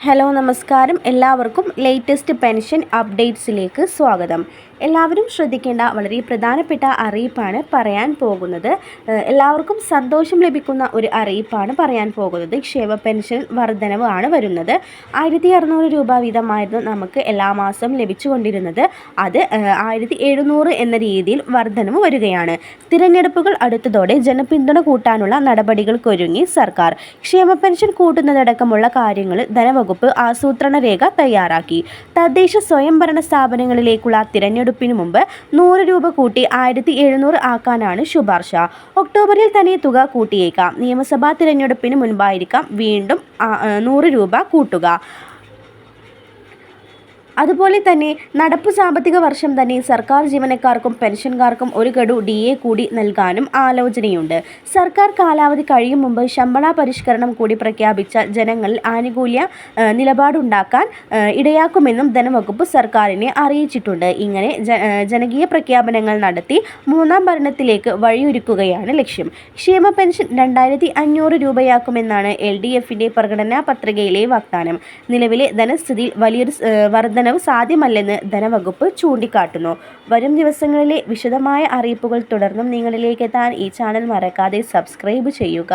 Hello നമസ്കാരം. എല്ലാവർക്കും latest pension അപ്ഡേറ്റ്സിലേക്ക് സ്വാഗതം. എല്ലാവരും ശ്രദ്ധിക്കേണ്ട വളരെ പ്രധാനപ്പെട്ട അറിയിപ്പാണ് പറയാൻ പോകുന്നത്. എല്ലാവർക്കും സന്തോഷം ലഭിക്കുന്ന ഒരു അറിയിപ്പാണ് പറയാൻ പോകുന്നത്. ക്ഷേമ പെൻഷൻ വർധനവ് ആണ് വരുന്നത്. ആയിരത്തി അറുന്നൂറ് രൂപ വീതമായിരുന്നു നമുക്ക് എല്ലാ മാസവും ലഭിച്ചുകൊണ്ടിരുന്നത്. അത് ആയിരത്തി എഴുന്നൂറ് എന്ന രീതിയിൽ വർധനവ് വരികയാണ്. തിരഞ്ഞെടുപ്പുകൾ അടുത്തതോടെ ജനപിന്തുണ കൂട്ടാനുള്ള നടപടികൾക്കൊരുങ്ങി സർക്കാർ. ക്ഷേമ പെൻഷൻ കൂട്ടുന്നതടക്കമുള്ള കാര്യങ്ങൾ ധനവകുപ്പ് ആസൂത്രണ രേഖ തയ്യാറാക്കി. തദ്ദേശ സ്വയംഭരണ സ്ഥാപനങ്ങളിലേക്കുള്ള തിരഞ്ഞെടുപ്പിന് മുമ്പ് നൂറ് രൂപ കൂട്ടി ആയിരത്തി എഴുന്നൂറ് ആക്കാനാണ് ശുപാർശ. ഒക്ടോബറിൽ തന്നെ തുക കൂട്ടിയേക്കാം. നിയമസഭാ തിരഞ്ഞെടുപ്പിന് മുൻപായിരിക്കാം വീണ്ടും നൂറ് രൂപ കൂട്ടുക. അതുപോലെ തന്നെ നടപ്പ് സാമ്പത്തിക വർഷം തന്നെ സർക്കാർ ജീവനക്കാർക്കും പെൻഷൻകാർക്കും ഒരു ഗഡു ഡി എ കൂടി നൽകാനും ആലോചനയുണ്ട്. സർക്കാർ കാലാവധി കഴിയും മുമ്പ് ശമ്പള പരിഷ്കരണം കൂടി പ്രഖ്യാപിച്ച ജനങ്ങളിൽ ആനുകൂല്യ നിലപാടുണ്ടാക്കാൻ ഇടയാക്കുമെന്നും ധനവകുപ്പ് സർക്കാരിനെ അറിയിച്ചിട്ടുണ്ട്. ഇങ്ങനെ ജനകീയ പ്രഖ്യാപനങ്ങൾ നടത്തി മൂന്നാം ഭരണത്തിലേക്ക് വഴിയൊരുക്കുകയാണ് ലക്ഷ്യം. ക്ഷേമ പെൻഷൻ രണ്ടായിരത്തി അഞ്ഞൂറ് രൂപയാക്കുമെന്നാണ് എൽ ഡി എഫിന്റെ പ്രകടനാ പത്രികയിലെ വാഗ്ദാനം. നിലവിലെ ധനസ്ഥിതിയിൽ വലിയൊരു സ്- വർധനവ് സാധ്യമല്ലെന്ന് ധനവകുപ്പ് ചൂണ്ടിക്കാട്ടുന്നു. വരും ദിവസങ്ങളിലെ വിശദമായ അറിയിപ്പുകൾ തുടർന്നും നിങ്ങളിലേക്ക് എത്താൻ ഈ ചാനൽ മറക്കാതെ സബ്സ്ക്രൈബ് ചെയ്യുക.